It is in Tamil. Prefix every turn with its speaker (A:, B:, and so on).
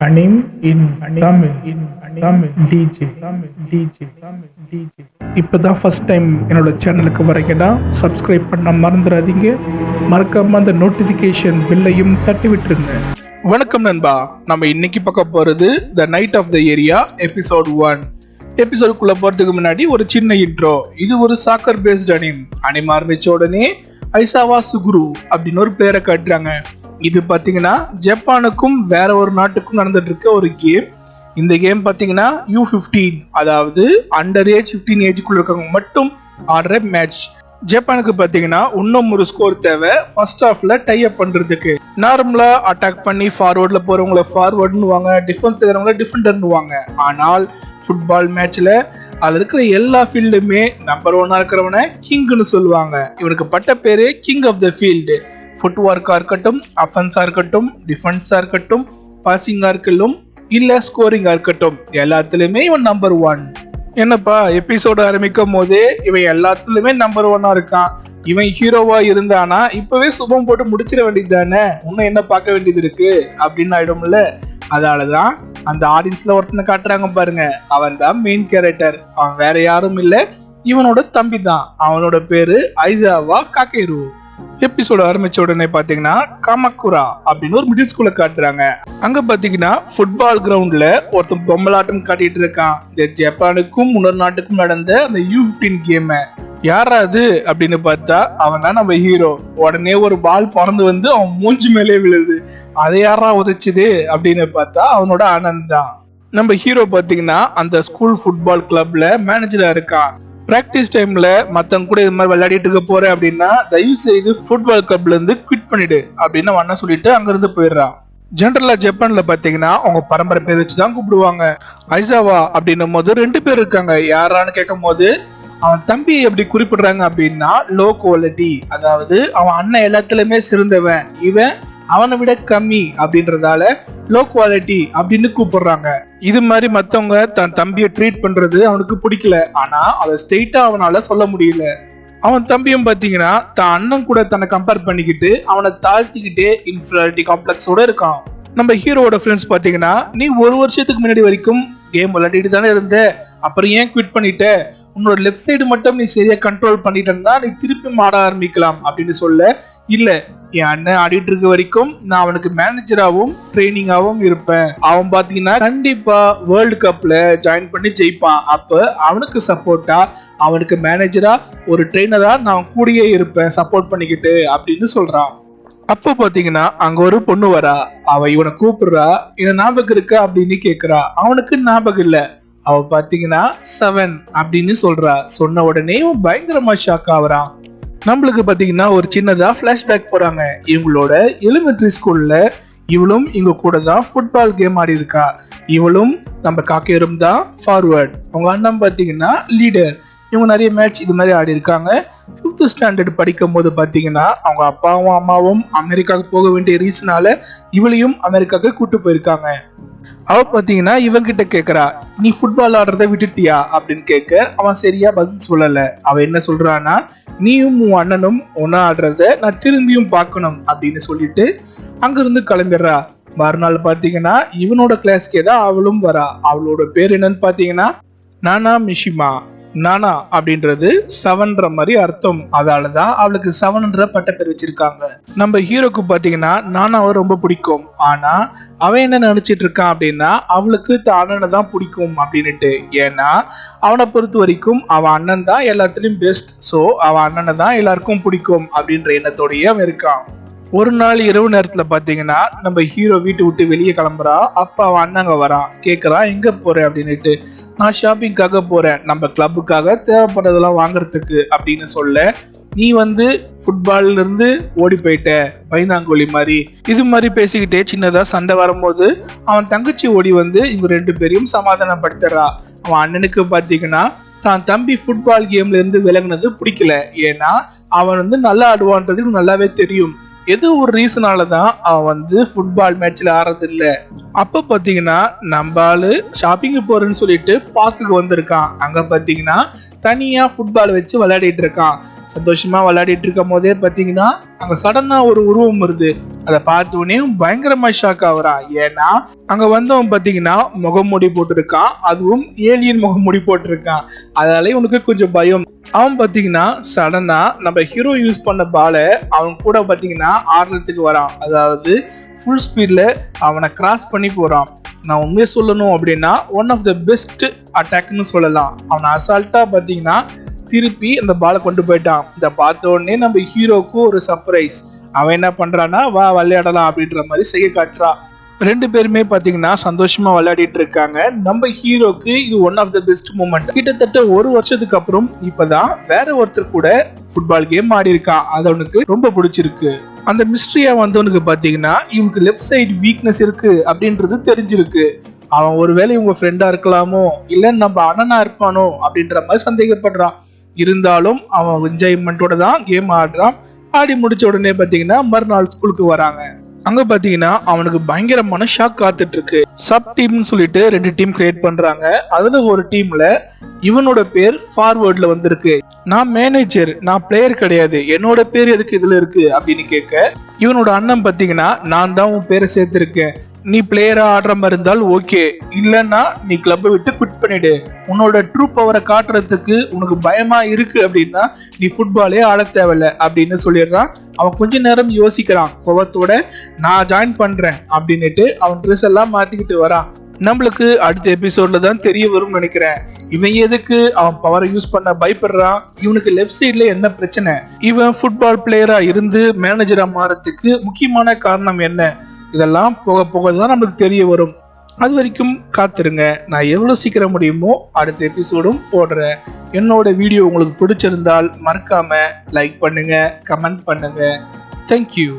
A: கணிம் in Tamil in Tamil DJ Tamil DJ Tamil DJ இப்போ தான் ஃபர்ஸ்ட் டைம் என்னோட சேனலுக்கு வரீங்கன்னா சப்ஸ்கிரைப் பண்ண மறந்துடாதீங்க. மறக்காம அந்த நோட்டிஃபிகேஷன் பில்லையும் தட்டி விட்டுருங்க.
B: வணக்கம் நண்பா. நம்ம இன்னைக்கு பார்க்க போகிறது the night of the area episode one எபிசோடுக்குள்ள போகிறதுக்கு முன்னாடி ஒரு சின்ன இன்ட்ரோ இது ஒரு சாக்கர் பேஸ்ட் அனிம் அனிம் ஆரம்பிச்ச உடனே ஐசாவா சுகுரு அப்படின்னு ஒரு பேரை காட்டுறாங்க. இது பார்த்தீங்கன்னா ஜப்பானுக்கும் வேற ஒரு நாட்டுக்கும் நடந்துட்டு இருக்க ஒரு கேம் இந்த கேம் பார்த்தீங்கன்னா யூ ஃபிஃப்டீன் அதாவது அண்டர் ஏஜ் ஃபிஃப்டீன் ஏஜுக்குள்ள இருக்கவங்க மட்டும் ஆடுற மேட்ச் ஜப்பானுக்கு பார்த்தீங்கன்னா இன்னும் ஒரு ஸ்கோர் தேவை. ஃபர்ஸ்ட் ஹாஃப்ல டை அப் பண்றதுக்கு. நார்மலா அட்டாக் பண்ணி ஃபார்வர்டில் போகிறவங்கள ஃபார்வர்டுன்னுவாங்க டிஃபென்ஸ் இருக்கிறவங்கள டிஃபெண்டர்னுவாங்க ஆனால் ஃபுட்பால் மேட்ச்ல அதுல இருக்கிற எல்லா ஃபீல்டுமே நம்பர் ஒன்னா இருக்கிறவனை கிங்னு சொல்லுவாங்க. இவனுக்கு பட்ட பேரு கிங் ஆஃப் த ஃபீல்டு ஃபுட் ஒர்க்காக இருக்கட்டும் அஃபென்ஸாக இருக்கட்டும் டிஃபென்ஸாக இருக்கட்டும் பாசிங்காக இருக்கட்டும் இல்லை ஸ்கோரிங்காக இருக்கட்டும் எல்லாத்துலேயுமே இவன் நம்பர் ஒன் என்னப்பா எபிசோடு ஆரம்பிக்கும் போதே இவன் எல்லாத்துலயுமே நம்பர் ஒன்னா இருக்கான். இவன் ஹீரோவா இருந்தானா இப்பவே சுபம் போட்டு முடிச்சிட வேண்டியது தானே இன்னும் என்ன பார்க்க வேண்டியது இருக்கு? அப்படின்னு ஆயிடும்ல. அதாலதான் அந்த ஆடியன்ஸ்ல ஒருத்தனை காட்டுறாங்க பாருங்க. அவன் தான் மெயின் கேரக்டர் அவன் வேற யாரும் இல்லை. இவனோட தம்பி தான் அவனோட பேரு ஐசாவா காக்கேரு. எபிசோடு ஆரம்பிச்ச உடனே பாத்தீங்கன்னா காமக்குரா அப்படின்னு ஒரு மிடில் ஸ்கூல்ல காட்டுறாங்க. அங்க பாத்தீங்கன்னா ஃபுட்பால் கிரவுண்ட்ல ஒருத்தன் பொம்மலாட்டம் காட்டிட்டு இருக்கான். இந்த ஜப்பானுக்கும் முன்னொரு நாட்டுக்கும் நடந்த அந்த யூ பிப்டீன் கேம் யாரா அது? அப்படின்னு பார்த்தா அவன் தான் நம்ம ஹீரோ உடனே ஒரு பால் பறந்து வந்து அவன் மூஞ்சி மேலே விழுது. அதை யாரா உதைச்சுது? அப்படின்னு பார்த்தா அவனோட ஆனந்த் தான். நம்ம ஹீரோ பாத்தீங்கன்னா அந்த ஸ்கூல் ஃபுட்பால் கிளப்ல மேனேஜரா இருக்கான். ப்ராக்டிஸ் டைம்ல மத்தவங்க கூட இது மாதிரி விளையாடிட்டு இருக்க போகிறேன் அப்படின்னா தயவு செய்து ஃபுட்பால் கிளப்ல இருந்து குவிட் பண்ணிடு அப்படின்னு அவன் அண்ணன் சொல்லிட்டு அங்கேருந்து போயிடுறான். ஜென்ரலா ஜப்பான்ல பாத்தீங்கன்னா அவங்க பரம்பரை பேர் வச்சு தான் கூப்பிடுவாங்க. ஐசாவா அப்படின்னும் போது ரெண்டு பேர் இருக்காங்க. யாரான்னு கேட்கும் போது அவன் தம்பி எப்படி குறிப்பிடுறாங்க அப்படின்னா லோ குவாலிட்டி அதாவது அவன் அண்ணன் எல்லாத்துலயுமே சிறந்தவன். இவன் அவனை விட கம்மி அப்படின்றதால லோ குவாலிட்டி அப்படின்னு கூப்பிடுறாங்க. இது மாதிரி மத்தவங்க தன் தம்பியை ட்ரீட் பண்றது அவனுக்கு பிடிக்கல. ஆனா அதை ஸ்ட்ரெயிட்டா அவனால சொல்ல முடியல. அவன் தம்பியும் பாத்தீங்கன்னா தான் அண்ணன் கூட தன்னை கம்பேர் பண்ணிக்கிட்டு அவனை தாழ்த்திக்கிட்டே இன்ஃபீரியாரிட்டி காம்ப்ளெக்ஸோட இருக்கான். நம்ம ஹீரோவோட ஃப்ரெண்ட்ஸ் பாத்தீங்கன்னா நீ ஒரு வருஷத்துக்கு முன்னாடி வரைக்கும் கேம் விளையாடிட்டு தானே இருந்த. அப்புறம் ஏன் குவிட் பண்ணிட்ட? உன்னோட லெஃப்ட் சைடு மட்டும் நீ சரியா கண்ட்ரோல் பண்ணிட்டேன்னா நீ திருப்பி மாட ஆரம்பிக்கலாம் அப்படின்னு சொல்ல இல்லை என் அண்ணன் ஆடிட்டு இருக்க வரைக்கும் நான் அவனுக்கு மேனேஜராகவும் ட்ரைனிங்காகவும் இருப்பேன். அவன் பாத்தீங்கன்னா கண்டிப்பா வேர்ல்டு கப்ல ஜாயின் பண்ணி ஜெயிப்பான். அப்ப அவனுக்கு சப்போர்ட்டா அவனுக்கு மேனேஜரா ஒரு ட்ரெயினரா நான் கூடயே இருப்பேன் சப்போர்ட் பண்ணிக்கிட்டு அப்படின்னு சொல்றான். அப்போ பார்த்தீங்கன்னா அங்கே ஒரு பொண்ணு வரா. அவ இவனை கூப்பிடுறா இவன் ஞாபகம் இருக்கா? அப்படின்னு கேட்குறா அவனுக்கு ஞாபகம் இல்லை. அவ பார்த்தீங்கன்னா செவன் அப்படின்னு சொல்றா. சொன்ன உடனே பயங்கரமாக பயங்கரமா ஷாக் ஆகுறான். நம்மளுக்கு பார்த்தீங்கன்னா ஒரு சின்னதாக ஃப்ளாஷ்பேக் போகிறாங்க இவங்களோட எலிமெண்ட்ரி ஸ்கூலில் இவளும் இவங்க கூட தான் ஃபுட்பால் கேம் ஆடி இருக்கா. இவளும் நம்ம காக்கேரும் தான் ஃபார்வர்ட் அவங்க அண்ணன் பார்த்தீங்கன்னா லீடர் இவங்க நிறைய மேட்ச் இது மாதிரி ஆடி இருக்காங்க. ஃபிஃப்த் ஸ்டாண்டர்ட் படிக்கும் போது பார்த்தீங்கன்னா அவங்க அப்பாவும் அம்மாவும் அமெரிக்காவுக்கு போக வேண்டிய ரீசனால இவளையும் அமெரிக்காவுக்கு கூப்பிட்டு போயிருக்காங்க. அவ பாத்தீங்கன்னா இவங்கிட்ட கேக்குறா நீ ஃபுட்பால் ஆடுறத விட்டுட்டியா? அப்படின்னு கேட்க அவன் சரியா பதில் சொல்லல. அவ என்ன சொல்றானா நீயும் உன் அண்ணனும் ஒன்னா ஆடுறத நான் திரும்பியும் பார்க்கணும் அப்படின்னு சொல்லிட்டு அங்கிருந்து கிளம்பிடுறா. மறுநாள் பாத்தீங்கன்னா இவனோட கிளாஸ்க்கே தான் அவளும் வரா. அவளோட பேர் என்னன்னு பாத்தீங்கன்னா நானா மிஷிமா. நானா அப்படின்றது செவன்ற மாதிரி அர்த்தம். அதாலதான் அவளுக்கு செவன்ன்ற பட்ட பேர் வச்சிருக்காங்க. நம்ம ஹீரோக்கு பார்த்தீங்கன்னா நானாவை ரொம்ப பிடிக்கும். ஆனா அவன் என்ன நினைச்சிட்டு இருக்கான் அப்படின்னா அவளுக்கு தான் அண்ணனை தான் பிடிக்கும் அப்படின்னுட்டு. ஏன்னா அவனை பொறுத்த வரைக்கும் அவன் அண்ணன் தான் எல்லாத்துலயும் பெஸ்ட் ஸோ அவன் அண்ணனை தான் எல்லாருக்கும் பிடிக்கும் அப்படின்ற எண்ணத்தோடயே அவன் இருக்கான். ஒரு நாள் இரவு நேரத்துல பாத்தீங்கன்னா நம்ம ஹீரோ வீட்டை விட்டு வெளியே கிளம்புறா. அப்ப அவன் அண்ணங்க வரான் கேக்குறான் எங்க போறேன் அப்படின்னுட்டு நான் ஷாப்பிங்காக போறேன். நம்ம கிளப்புக்காக தேவைப்படுறதெல்லாம் வாங்குறதுக்கு அப்படின்னு சொல்ல நீ வந்து ஃபுட்பால்ல இருந்து ஓடி போயிட்ட பைந்தாங்கோலி மாதிரி. இது மாதிரி பேசிக்கிட்டே சின்னதா சண்டை வரும்போது அவன் தங்கச்சி ஓடி வந்து இவங்க ரெண்டு பேரையும் சமாதானப்படுத்துறா. அவன் அண்ணனுக்கு பாத்தீங்கன்னா தான் தம்பி ஃபுட்பால் கேம்ல இருந்து விலகுனது பிடிக்கல. ஏன்னா அவன் வந்து நல்லா ஆடுவான்றது நல்லாவே தெரியும். ஏதோ ஒரு ரீசனால தான் அவன் வந்து ஃபுட்பால் மேட்ச்ல ஆடுறது இல்ல அப்ப பாத்தீங்கன்னா நம்ம ஆளு ஷாப்பிங் போறேன்னு சொல்லிட்டு பார்க்குக்கு வந்திருக்கான். அங்க பாத்தீங்கன்னா தனியா ஃபுட்பால் வச்சு விளையாடிட்டு இருக்கான். சந்தோஷமாக விளையாடிட்டு இருக்கும் போதே பார்த்தீங்கன்னா அங்கே சடனாக ஒரு உருவம் வருது. அதை பார்த்த உடனே ஷாக் ஆகுறான் ஏன்னா அங்கே வந்தவன் பார்த்தீங்கன்னா முகமூடி போட்டிருக்கான். அதுவும் ஏலியன் முகமூடி போட்டிருக்கான். அதனால உனக்கு கொஞ்சம் பயம். அவன் பார்த்தீங்கன்னா சடனாக நம்ம ஹீரோ யூஸ் பண்ண பாலை அவன் கூட பார்த்தீங்கன்னா ஆடுறதுக்கு வரான். அதாவது ஃபுல் ஸ்பீடில் அவனை கிராஸ் பண்ணி போகிறான் நான் உண்மையை சொல்லணும் அப்படின்னா ஒன் ஆஃப் த பெஸ்ட் அட்டாக்னு சொல்லலாம். அவனை அசால்ட்டாக பார்த்தீங்கன்னா திருப்பி அந்த பாலை கொண்டு போயிட்டான். இதை பார்த்த உடனே நம்ம ஹீரோக்கும் ஒரு சர்ப்ரைஸ் அவன் என்ன பண்றான்னா வா விளையாடலாம் அப்படின்ற மாதிரி செய்ய காட்டுறான் ரெண்டு பேருமே பார்த்தீங்கன்னா சந்தோஷமா விளையாடிட்டு இருக்காங்க. நம்ம ஹீரோக்கு இது one of the best moment கிட்டத்தட்ட ஒரு வருஷத்துக்கு அப்புறம் இப்பதான் வேற ஒருத்தர் கூட ஃபுட்பால் கேம் ஆடி இருக்கான் அது அவனுக்கு ரொம்ப பிடிச்சிருக்கு. அந்த மிஸ்ட்ரியா வந்தவனுக்கு பார்த்தீங்கன்னா இவனுக்கு லெஃப்ட் சைடு வீக்னஸ் இருக்கு அப்படின்றது தெரிஞ்சிருக்கு. அவன் ஒருவேளை இவங்க ஃப்ரெண்டா இருக்கலாமோ இல்லை நம்ம அண்ணனா இருப்பானோ அப்படின்ற மாதிரி சந்தேகப்படுறான். இருந்தாலும் அவன் என்ஜாய்மெண்ட்டோட தான் கேம் ஆடுறான். ஆடி முடிச்ச உடனே பாத்தீங்கன்னா மறுநாள் ஸ்கூலுக்கு வராங்க. அங்க பாத்தீங்கன்னா அவனுக்கு பயங்கரமான ஷாக் காத்துட்டு இருக்கு சப் டீம்னு சொல்லிட்டு ரெண்டு டீம் கிரியேட் பண்றாங்க. அதுல ஒரு டீம்ல இவனோட பேர் ஃபார்வேர்ட்ல வந்திருக்கு. நான் மேனேஜர் நான் பிளேயர் கிடையாது. என்னோட பேர் எதுக்கு இதுல இருக்கு அப்படின்னு கேட்க இவனோட அண்ணன் பாத்தீங்கன்னா நான் தான் உன் பேரை சேர்த்திருக்கேன். நீ பிளேயரா ஆடுற மாதிரி இருந்தால் ஓகே இல்லைன்னா நீ கிளப்பை விட்டு குவிட் பண்ணிடு. உன்னோட ட்ரூ பவரை காட்டுறதுக்கு உனக்கு பயமா இருக்கு அப்படின்னா நீ ஃபுட்பாலே ஆட தேவையில்ல அப்படின்னு சொல்லிடுறான். அவன் கொஞ்ச நேரம் யோசிக்கிறான். கோவத்தோட நான் ஜாயின் பண்றேன் அப்படின்னுட்டு அவன் ட்ரெஸ் எல்லாம் மாத்திக்கிட்டு வரான். நம்மளுக்கு அடுத்த எபிசோட்ல தான் தெரிய வரும்னு நினைக்கிறேன். இவன் எதுக்கு அவன் பவரை யூஸ் பண்ண பயப்படுறான்? இவனுக்கு லெஃப்ட் சைட்ல என்ன பிரச்சனை? இவன் ஃபுட்பால் பிளேயரா இருந்து மேனேஜரா மாறத்துக்கு முக்கியமான காரணம் என்ன? இதெல்லாம் போக போக தான் நம்மளுக்கு தெரிய வரும். அது வரைக்கும் காத்திருங்க. நான் எவ்வளோ சீக்கிரம் முடியுமோ அடுத்த எபிசோடும் போடுறேன். என்னோட வீடியோ உங்களுக்கு பிடிச்சிருந்தால் மறக்காம லைக் பண்ணுங்க கமெண்ட் பண்ணுங்க. தேங்க்யூ